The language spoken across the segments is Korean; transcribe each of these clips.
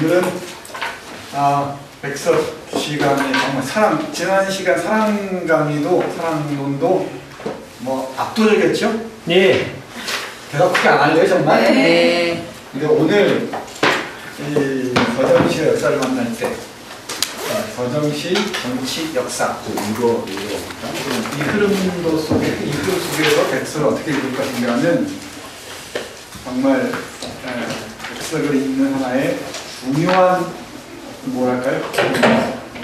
오늘은 아, 백석 시간이 정말 사랑 지난 시간 사랑 강의도 사랑론도 뭐 압도적이었죠? 예. 대답 크게 안 할래요 정말? 네. 근데 오늘 이 서정시의 역사를 만날 때 아, 서정시 정치 역사 이거 이거 이 흐름도 속에 이 흐름 속에서 백석을 어떻게 읽을 것인가는 정말 에, 백석을 읽는 하나의 중요한 뭐랄까요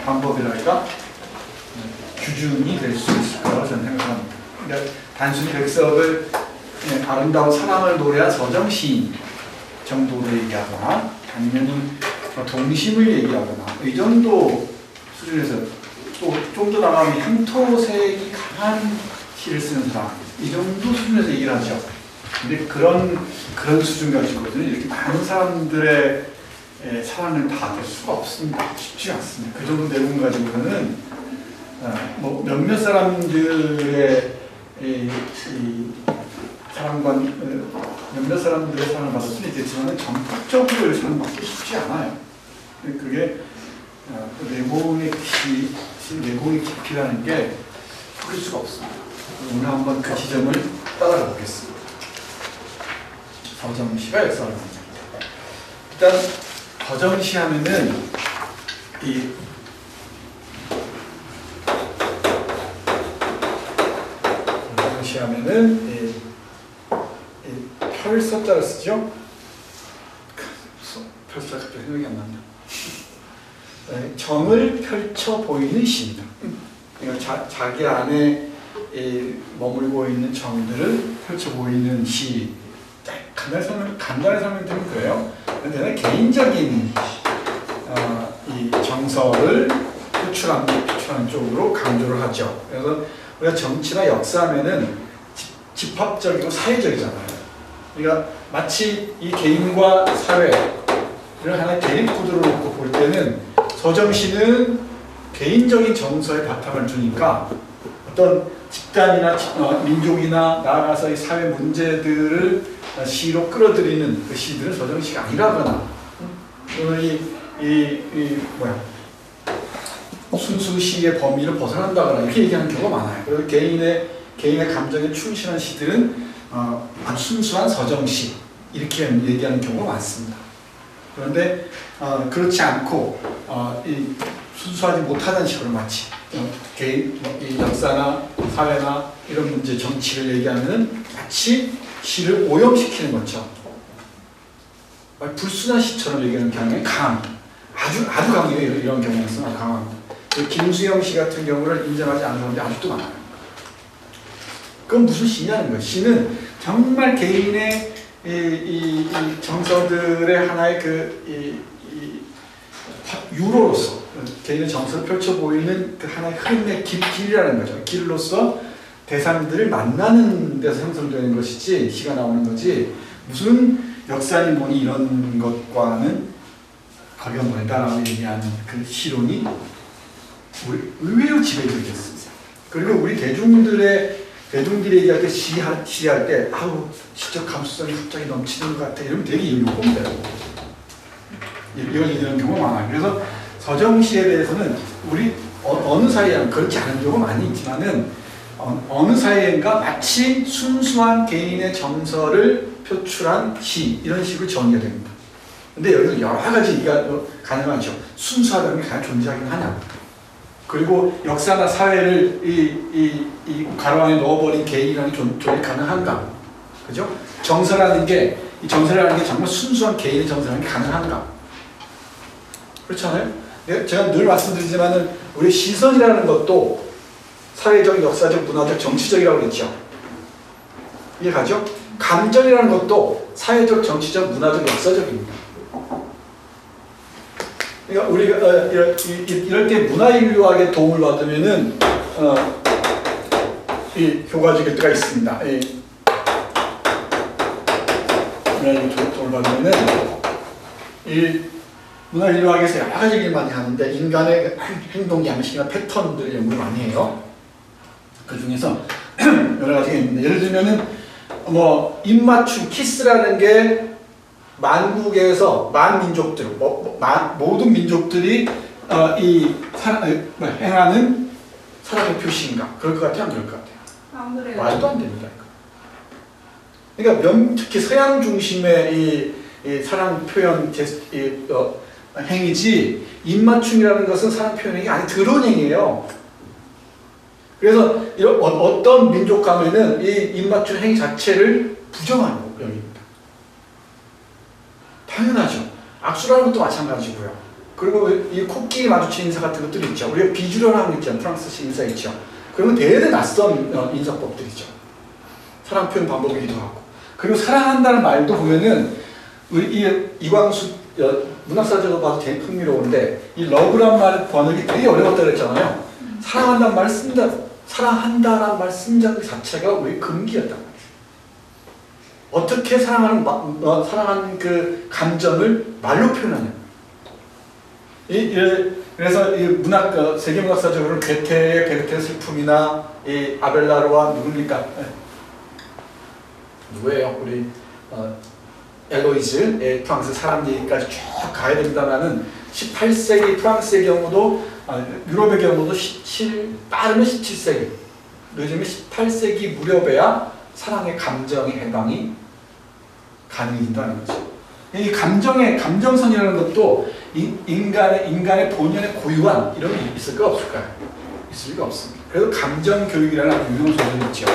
방법이랄까 규준이 될 수 있을 거라고 저는 생각합니다. 그러니까 단순히 백석을 아름다운 사랑을 노래한 서정 시인 정도로 얘기하거나 아니면 동심을 얘기하거나 이 정도 수준에서 좀더 나가면 향토색이 강한 시를 쓰는 사람 이 정도 수준에서 얘기를 하죠. 근데 그런 그런 수준 가지고는 이렇게 많은 사람들의 에, 사랑을 받을 수가 없습니다. 쉽지 않습니다. 그 정도 내용 가지고는 어, 뭐 몇몇 사람들의 이, 이 사랑과 어, 몇몇 사람들의 사랑을 받을 수는 있겠지만 전폭적으로 사랑받기 쉽지 않아요. 그게 어, 그 내공의 깊이, 내공의 깊이라는 게 풀 수가 없습니다. 오늘 한번 그 지점을 따라가 보겠습니다. 서정시가 역사를 만듭니다. 일단 서정시 하면은 이 서정시 하면은 이, 이 펼서자를 쓰죠. 펼서 갑자기 생각이 안 난다. 네, 정을 펼쳐 보이는 시입니다. 그러니까 자, 자기 안에 이, 머물고 있는 정들을 펼쳐 보이는 시. 간단히 설명, 간단히 설명드리면 그래요. 근데 개인적인 어, 이 정서를 표출한, 표출하는 쪽으로 강조를 하죠. 그래서 우리가 정치나 역사하면은 집- 집합적이고 사회적이잖아요. 그러니까 마치 이 개인과 사회를 하나의 대립 구도로 놓고 볼 때는 서정시는 개인적인 정서에 바탕을 두니까 어떤 집단이나 지- 어, 민족이나 나아가서 이 사회 문제들을 어, 시로 끌어들이는 그 시들은 서정시가 아니라거나 또는 이, 이, 이 뭐야 순수 시의 범위를 벗어난다거나 이렇게 얘기하는 경우가 많아요. 그리고 개인의 개인의 감정에 충실한 시들은 어, 순수한 서정시 이렇게 얘기하는 경우가 많습니다. 그런데 어, 그렇지 않고 어, 이 순수하지 못하는 식으로 마치 어, 개인 뭐이 역사나 사회나 이런 문제 정치를 얘기하면은 마치 시를 오염시키는 것처럼 막 불순한 시처럼 얘기하는 경향이 강합니다. 아주 아주 강해요 이런, 아주 강합니다. 그 김수영 씨 같은 경우를 인정하지 않는 사람들이 아직도 많아요. 그건 무슨 시냐는 거예요. 시는 정말 개인의 이, 이, 이 정서들의 하나의 그 이, 이 유로로서 개인의 정서를 펼쳐 보이는 그 하나의 흐름의 길, 길이라는 거죠. 길로서 대상들을 만나는 데서 형성되는 것이지 시가 나오는 거지 무슨 역사니 뭐니 이런 것과는 거리가 멀다라고 얘기하는 그 시론이 의외로 지배적이었습니다. 그리고 우리 대중들의 대중들이 얘기할 때 시할, 시할 때 아우 시적 감수성이 갑자기 넘치는 것 같아 이러면 되게 요건돼요. 이런 이런 경우가 많아요. 그래서 서정시에 대해서는 우리 어, 느 사회에는 그렇지 않은 경우가 많이 있지만은 어, 어느 사회인가 마치 순수한 개인의 정서를 표출한 시 이런 식으로 정의가 됩니다. 근데 여기서 여러 가지 얘기가 가능하죠. 순수하다는 게 과연 존재하긴 하냐. 그리고 역사나 사회를 이, 이, 이 가로 안에 넣어버린 개인이라는 존, 존이 가능한가? 그죠? 정서라는 게, 이 정서라는 게 정말 순수한 개인의 정서라는 게 가능한가? 그렇잖아요? 네, 제가 늘 말씀드리지만은 우리 시선이라는 것도 사회적, 역사적, 문화적, 정치적이라고 그랬죠. 이해가죠? 감정이라는 것도 사회적, 정치적, 문화적, 역사적입니다. 그러니까 우리가 어, 이럴, 이럴 때 문화인류학의 도움을 받으면은 어, 이 효과적일 때가 있습니다. 이 문화인류 도- 도움을 받으면은 이 문화인류학에서 여러 가지 얘기를 많이 하는데 인간의 행동 양식이나 패턴들을 연구를 많이 해요. 그 중에서 여러 가지가 있는데 예를 들면은 뭐 입맞춤 키스라는 게 만국에서 만민족들, 뭐, 뭐, 만- 모든 민족들이 어, 이 사, 어, 뭐, 행하는 사랑의 표시인가? 그럴 것 같아요? 안 그럴 것 같아요? 안 그래요. 말도 안 됩니다. 이거. 그러니까 명, 특히 서양 중심의 이, 이 사랑 표현 제스, 이, 어, 행위지 입맞춤이라는 것은 사랑 표현이 아니 행위예요. 그래서 이런 어, 어떤 민족 가면은 이 입맞춤 행위 자체를 부정하는 영입니다. 당연하죠. 악수라는 것도 마찬가지고요. 그리고 이 코끼리 마주친 인사 같은 것들이 있죠. 우리가 비주류라는 거 있죠. 프랑스식 인사 있죠. 그러면 대대 낯선 어, 인사법들이죠. 사랑 표현 방법이기도 하고. 그리고 사랑한다는 말도 보면은 우리 이 이광수 어, 문학사적으로 봐도 되게 흥미로운데 이 러브란 말 번역이 되게 어려웠다 그랬잖아요. 사랑한다는 말 쓴다, 사랑한다라는 말쓴 자체가 우리 금기였단 말이에요. 어떻게 사랑하는 마, 어, 사랑하는 그 감정을 말로 표현하냐. 이, 이, 그래서 이 문학 어, 세계 문학사적으로는 베테의 베르테 슬픔이나 이 아벨라르와 누굽니까? 예. 누구예요? 우리 어, 엘로이즈의 프랑스 사람 얘기까지 쭉 가야 된다면은 18세기 프랑스의 경우도 아, 유럽의 경우도 17 빠르면 17세기 늦으면 18세기 무렵에야 사랑의 감정의 해방이 가능해진다는 거죠. 이 감정의 감정선이라는 것도 인, 인간의 인간의 본연의 고유한 이런 게 있을까 없을까요? 있을 리가 없습니다. 그래서 감정 교육이라는 유명한 소설이 있죠.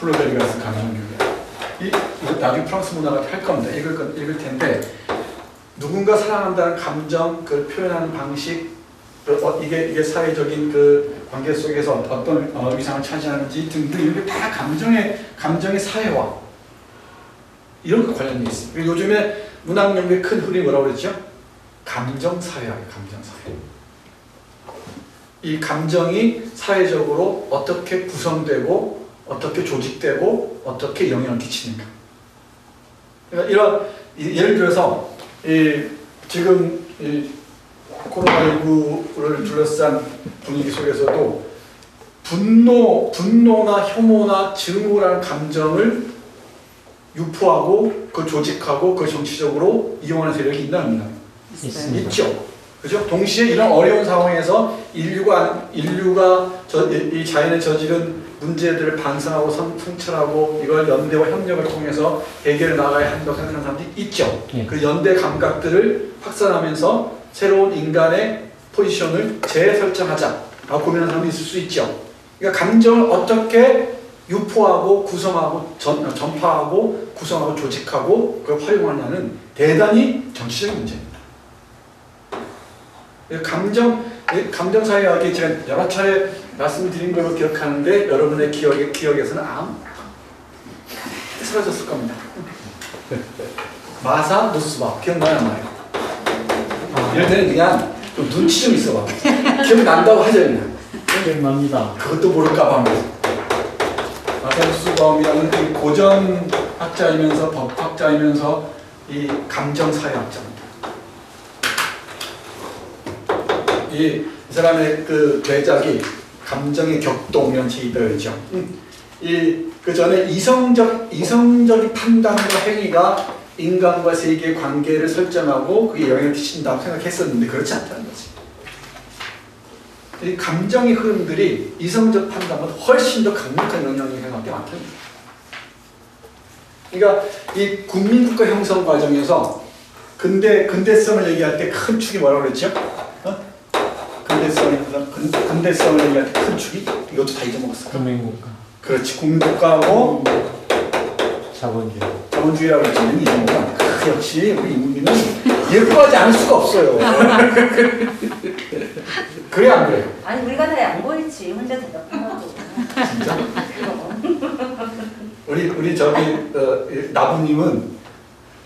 플로베리가 쓴 감정 교육. 이 나중에 프랑스 문화가 할 겁니다. 읽을 건 읽을 텐데 누군가 사랑한다는 감정 그 표현하는 방식 그 어, 이게 이게 사회적인 그 관계 속에서 어떤 어, 위상을 차지하는지 등등 이런 게 다 감정의 감정의 사회화 이런 거 관련돼 있습니다. 요즘에 문학 연구의 큰 흐름이 뭐라고 그랬죠? 감정 사회학이 감정 사회. 이 감정이 사회적으로 어떻게 구성되고 어떻게 조직되고 어떻게 영향을 끼치는가. 그러니까 이런 이- 예를 들어서 이 지금 이 코로나19를 둘러싼 분위기 속에서도 분노, 분노나 혐오나 증오라는 감정을 유포하고 그 조직하고 그 정치적으로 이용하는 세력이 있나 없나? 있습니다. 있죠. 그죠? 동시에 이런 어려운 상황에서 인류가 인류가 저, 이, 이 자연에 저지른 문제들을 반성하고 성, 성찰하고 이걸 연대와 협력을 통해서 해결해 나가야 한다고 생각하는 사람들이 있죠. 예. 그 연대 감각들을 확산하면서 새로운 인간의 포지션을 재설정하자라고 고민하는 사람이 있을 수 있죠. 그러니까 감정을 어떻게 유포하고 구성하고 전, 전파하고 구성하고 조직하고 그걸 활용하냐는 대단히 정치적인 문제입니다. 이 감정, 이 감정사회학이 제가 여러 차례 말씀드린 걸로 기억하는데 여러분의 기억에, 기억에서는 아무 사라졌을 겁니다. 마사 노스바 기억나요 안 나요? 이럴 때는 그냥 좀 눈치 좀 있어봐. 기억 난다고 하죠 그냥. 기억납니다. 그것도 모를까 봐. 마사노스바움이라는 이 고전 학자이면서 법학자이면서 이 감정 사회학자입니다. 이, 이 사람의 그 대작이 감정의 격동이라는 책이 있죠. 이그 전에 이성적 이성적인 판단과 행위가 인간과 세계의 관계를 설정하고 그게 영향을 끼친다고 생각했었는데 그렇지 않다는 거지. 이 감정의 흐름들이 이성적 판단보다 훨씬 더 강력한 영향력을 행하게 많다는 거예요. 그러니까 이 국민국가 형성 과정에서 근대 근대성을 얘기할 때 큰 축이 뭐라고 그랬죠? 어? 근대성을 근, 근대성을 얘기할 때 큰 축이 이것도 다 잊어먹었어. 금행국가, 그렇지 국민국가하고 자본주의. 자본주의라고 했지만 잊어먹어. 그 역시 우리 인민은 예뻐하지 않을 수가 없어요. 그래 안 그래요? 아니 우리가 다 양보했지 혼자 대답하라고 진짜? 우리 우리 저기 어, 이 나부님은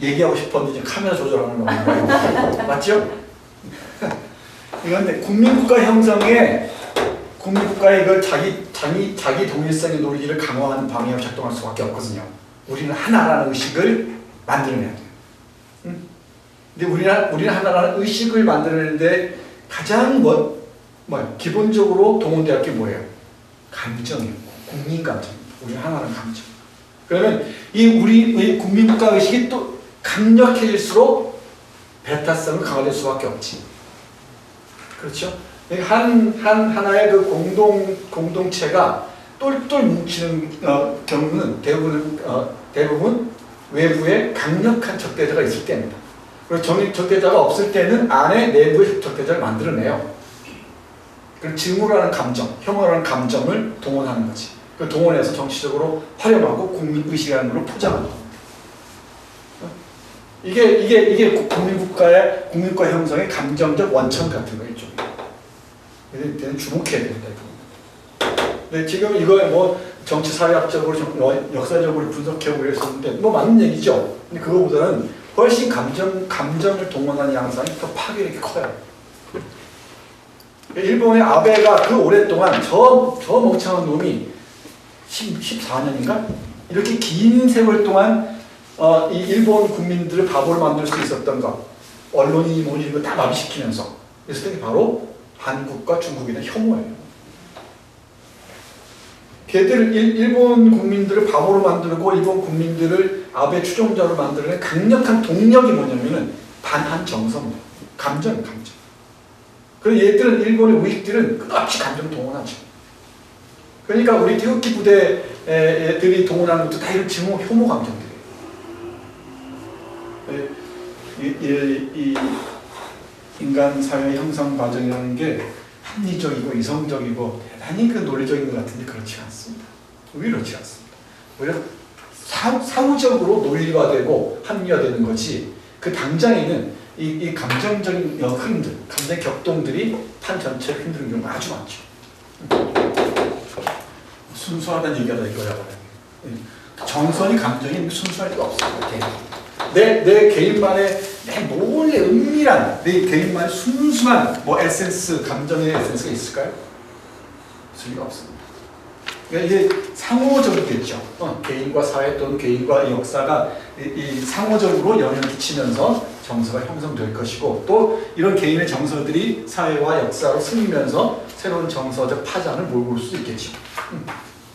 얘기하고 싶었는데 지금 카메라 조절하는 거예요. 맞죠? 이건데 국민국가 형성에 국민국가 이걸 자기 자기 자기 독립성의 논리를 강화하는 방향으로 작동할 수밖에 없거든요. 우리는 하나라는 의식을 만들어내야 돼요. 응? 근데 우리는 우리는 하나라는 의식을 만들어내는데 가장 뭐 뭐야 기본적으로 동원돼야 할게 뭐예요? 감정이에요. 국민 감정. 우리는 하나라는 감정. 그러면 이 우리의 국민국가 의식이 또 강력해질수록 배타성은 강화될 수밖에 없지. 그렇죠? 한, 한, 하나의 그 공동, 공동체가 똘똘 뭉치는 어, 경우는 대부분, 어, 대부분 외부에 강력한 적대자가 있을 때입니다. 그리고 정, 적대자가 없을 때는 안에 내부에 적대자를 만들어내요. 그 증오라는 감정, 혐오라는 감정을 동원하는 거지. 그 동원해서 정치적으로 활용하고 국민의식이라는 걸로 포장하는? 이게, 이게, 이게 국민국가의, 국민국가 형성의 감정적 원천 같은 거예요, 좀. 얘는 주목해야 된다, 이거. 근데 지금 이거 뭐 정치 사회학적으로, 좀 여- 역사적으로 분석해보고 그랬었는데, 뭐 맞는 얘기죠. 근데 그거보다는 훨씬 감정, 감정을 동원하는 양상이 더 파괴력이 커요. 일본의 아베가 그 오랫동안 저, 저 멍청한 놈이 10, 14년인가? 이렇게 긴 세월 동안 어, 이 일본 국민들을 바보로 만들 수 있었던 것, 언론이 뭐니 이거 다 마비시키면서 있었던 게 바로 한국과 대한 혐오예요. 걔들 일, 일본 국민들을 바보로 만들고 일본 국민들을 아베 추종자로 만드는 강력한 동력이 뭐냐면은 반한 정서입니다. 감정, 감정. 그리고 얘들은 일본의 우익들은 끝없이 감정 동원하죠. 그러니까 우리 태극기 부대 애들이 동원하는 것도 다 이런 증오, 혐오 감정들 이, 이, 이 인간 사회 형성 과정이라는 게 합리적이고 이성적이고 대단히 그 논리적인 것 같은데 그렇지 않습니다. 오히려 그렇지 않습니다. 오히려 사, 사후적으로 논리화되고 합리화되는 것이 그 당장에는 이, 이 감정적인 어, 흐름들, 감정 격동들이 판 전체를 흔드는 경우가 아주 많죠. 순수하다는 얘기하다 이거야. 말이야. 정선이 감정이 순수할 리가 없어요. 내, 내 개인만의 내 몰래 은밀한 내 개인만의 순수한 뭐 에센스, 감정의 에센스가 있을까요? 있을 리가 없습니다. 그러니까 이게 상호적이겠죠. 어, 개인과 사회 또는 개인과 이 역사가 이, 이 상호적으로 영향을 끼치면서 정서가 형성될 것이고 또 이런 개인의 정서들이 사회와 역사로 스미면서 새로운 정서적 파장을 몰고 올수 있겠죠. 음,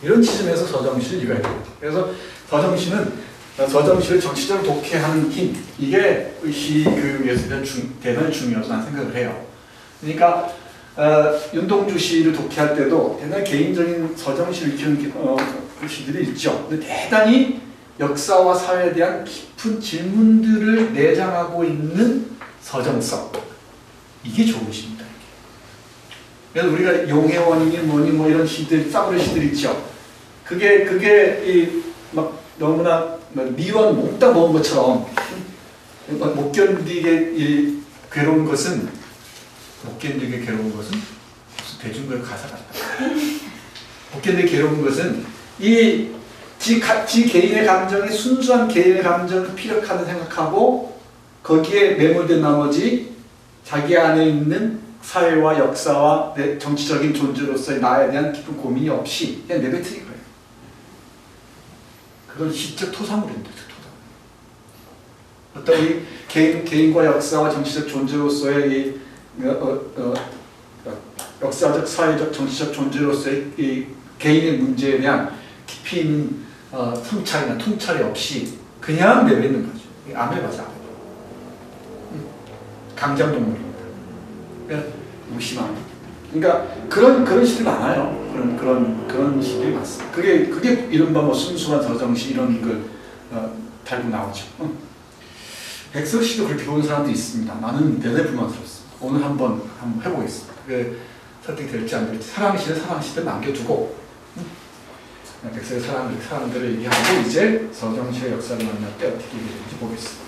이런 지점에서 서정시를 읽어야 됩니다. 그래서 서정시는 서정시를 정치적으로 독해하는 힘 이게 중, 대단히 중요하다고 난 생각을 해요. 그러니까 어, 윤동주 시를 독해할 때도 대단히 개인적인 서정시를 익히는 어, 그 시들이 있죠. 근데 대단히 역사와 사회에 대한 깊은 질문들을 내장하고 있는 서정성 이게 좋은 시입니다. 그래서 우리가 용해원이니 뭐니 뭐 이런 시들 싸구려 시들 있죠. 그게 그게 이 막 너무나 뭐 미원 몽땅 먹은 것처럼 음, 못 견디게 이 괴로운 것은 못 견디게 괴로운 것은 무슨 대중가요 가사 같다. 못 견디게 괴로운 것은 이 지, 가, 지 개인의 감정이 순수한 개인의 감정을 피력하는 생각하고 거기에 매몰된 나머지 자기 안에 있는 사회와 역사와 내 정치적인 존재로서의 나에 대한 깊은 고민이 없이 그냥 내뱉으니 거예요. 그건 시적 토사물입니다. 토사물. 어떤 이 개인, 개인과 역사와 정치적 존재로서의 이 어, 어, 어, 역사적, 사회적, 정치적 존재로서의 이 개인의 문제에 대한 깊이 있는 어, 성찰이나 통찰이 없이 그냥 내뱉는 거죠. 아메바. 음, 강장 동물입니다. 그러니까 무심함. 그러니까 그런 그런 시들 많아요. 그런 그런 그런 시들이 많습니다. 그게 그게 이른바 뭐 순수한 서정시 이런 걸 어, 달고 나오죠. 씨도 그렇게 보는 사람도 있습니다. 나는 대단히 불만스럽습니다. 오늘 한번 한번 해보겠습니다. 그 설득될지 안 될지 사랑시는 사랑시대 남겨두고 백석의 사람 사람들을 얘기하고 이제 서정시의 역사를 만날 때 어떻게 되는지 보겠습니다.